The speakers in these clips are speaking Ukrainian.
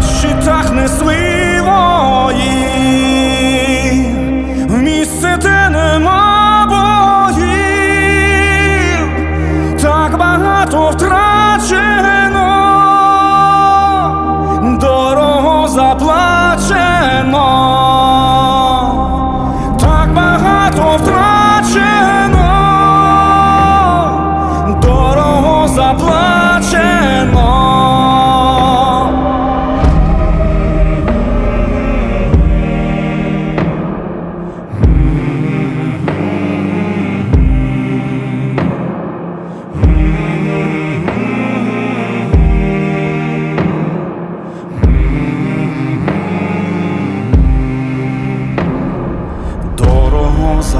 на щитах несли вої, в місце, де нема боїв, так багато втрачено, дорого заплачено, так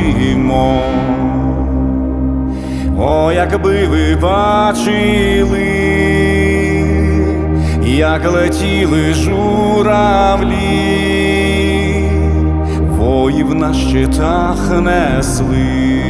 пробачимо. О, якби ви бачили, як летіли журавлі, воїв на щитах несли,